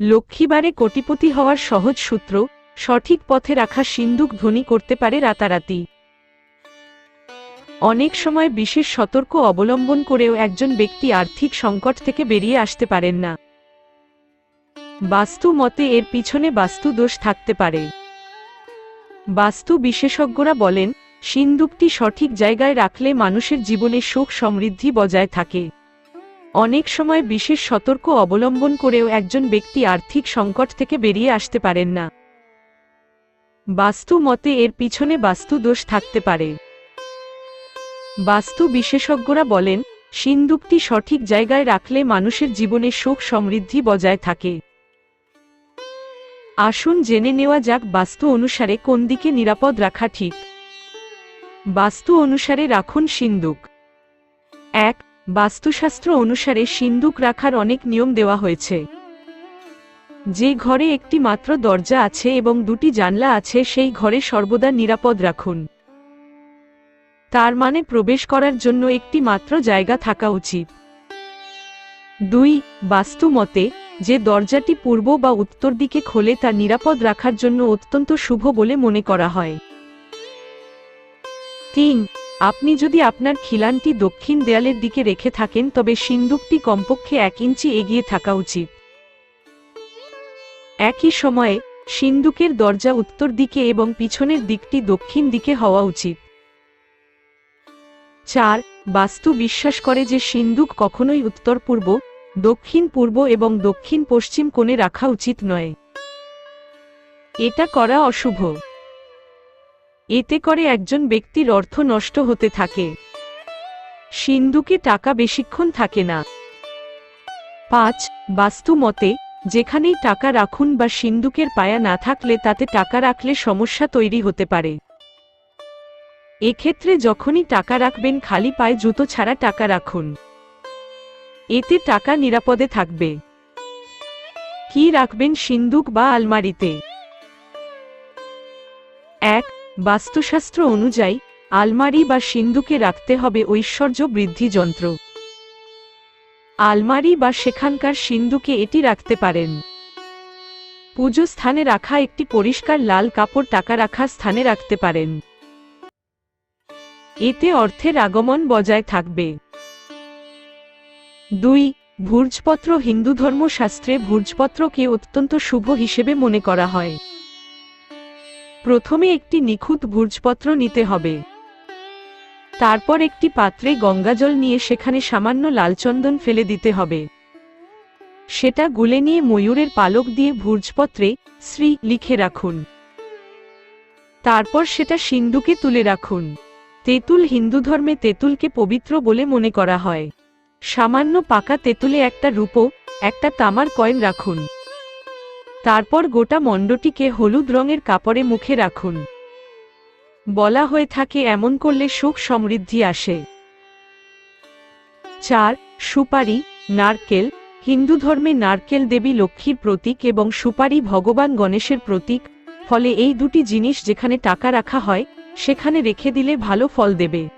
লক্ষ্মীবারে কোটিপতি হওয়ার সহজ সূত্র, সঠিক পথে রাখা সিন্দুক ধ্বনি করতে পারে রাতারাতি। অনেক সময় বিশেষ সতর্ক অবলম্বন করেও একজন ব্যক্তি আর্থিক সংকট থেকে বেরিয়ে আসতে পারেন না। বাস্তু মতে এর পিছনে বাস্তু দোষ থাকতে পারে। বাস্তু বিশেষজ্ঞরা বলেন সিন্দুকটি সঠিক জায়গায় রাখলে মানুষের জীবনে সুখ সমৃদ্ধি বজায় থাকে। অনেক সময় বিশেষ সতর্ক অবলম্বন করেও একজন ব্যক্তি আর্থিক সংকট থেকে বেরিয়ে আসতে পারেন না। বাস্তু মতে এর পিছনে বাস্তু দোষ থাকতে পারে। বাস্তু বিশেষজ্ঞরা বলেন, সিন্দুকটি সঠিক জায়গায় রাখলে মানুষের জীবনে সুখ সমৃদ্ধি বজায় থাকে। আসুন জেনে নেওয়া যাক বাস্তু অনুসারে কোন দিকে নিরাপদ রাখা ঠিক। বাস্তু অনুসারে রাখুন সিন্দুক। বাস্তুশাস্ত্র অনুসারে সিন্দুক রাখার অনেক নিয়ম দেওয়া হয়েছে। যে ঘরে একটি মাত্র দরজা আছে এবং দুটি জানলা আছে, সেই ঘরে সর্বদা নিরাপদ রাখুন। তার মানে প্রবেশ করার জন্য একটি মাত্র জায়গা থাকা উচিত। দুই, বাস্তু মতে, যে দরজাটি পূর্ব বা উত্তর দিকে খোলে তা নিরাপদ রাখার জন্য অত্যন্ত শুভ বলে মনে করা হয়। তিন আপনি যদি আপনার খিলানটি দক্ষিণ দেয়ালের দিকে রেখে থাকেন, তবে সিন্দুকটি কমপক্ষে এক ইঞ্চি এগিয়ে থাকা উচিত। একই সময়ে, সিন্দুকের দরজা উত্তর দিকে এবং পিছনের দিকটি দক্ষিণ দিকে হওয়া উচিত। চার, বাস্তু বিশ্বাস করে যে সিন্দুক কখনোই উত্তর পূর্ব, দক্ষিণ পূর্ব এবং দক্ষিণ পশ্চিম কোণে রাখা উচিত নয়। এটা করা অশুভ। এতে করে একজন ব্যক্তির অর্থ নষ্ট হতে থাকে। সিন্দুকে টাকা বেশিক্ষণ থাকে না। পাঁচ, বাস্তু মতে, যেখানেই টাকা রাখুন বা সিন্দুকের পায়া না থাকলে তাতে টাকা রাখলে সমস্যা তৈরি হতে পারে। এক্ষেত্রে যখনই টাকা রাখবেন খালি পায়ে জুতো ছাড়া টাকা রাখুন। এতে টাকা নিরাপদে থাকবে। কি রাখবেন সিন্দুক বা আলমারিতে? এক বাস্তুশাস্ত্র অনুযায়ী, আলমারি বা সিন্দুকে রাখতে হবে ঐশ্বর্য বৃদ্ধি যন্ত্র। আলমারি বা সেখানকার সিন্দুকে এটি রাখতে পারেন। পুজো স্থানে রাখা একটি পরিষ্কার লাল কাপড় টাকা রাখা স্থানে রাখতে পারেন। এতে অর্থের আগমন বজায় থাকবে। দুই ভূর্জপত্র হিন্দু ধর্মশাস্ত্রে ভূর্জপত্রকে অত্যন্ত শুভ হিসেবে মনে করা হয়। প্রথমে একটি নিখুঁত ভূর্জপত্র নিতে হবে। তারপর একটি পাত্রে গঙ্গাজল নিয়ে সেখানে সামান্য লালচন্দন ফেলে দিতে হবে। সেটা গুলে নিয়ে ময়ূরের পালক দিয়ে ভূর্জপত্রে শ্রী লিখে রাখুন। তারপর সেটা সিন্ধুকে তুলে রাখুন। তেঁতুল হিন্দু ধর্মে তেঁতুলকে পবিত্র বলে মনে করা হয়। সামান্য পাকা তেঁতুলে একটা রূপো, একটা তামার কয়েন রাখুন। তারপর গোটা মণ্ডটিকে হলুদ রঙের কাপড়ে মুখে রাখুন। বলা হয়ে থাকে, এমন করলে সুখ সমৃদ্ধি আসে। চার, সুপারি, নারকেল। হিন্দু ধর্মে নারকেল দেবী লক্ষ্মীর প্রতীক এবং সুপারি ভগবান গণেশের প্রতীক। ফলে এই দুটি জিনিস যেখানে টাকা রাখা হয়, সেখানে রেখে দিলে ভালো ফল দেবে।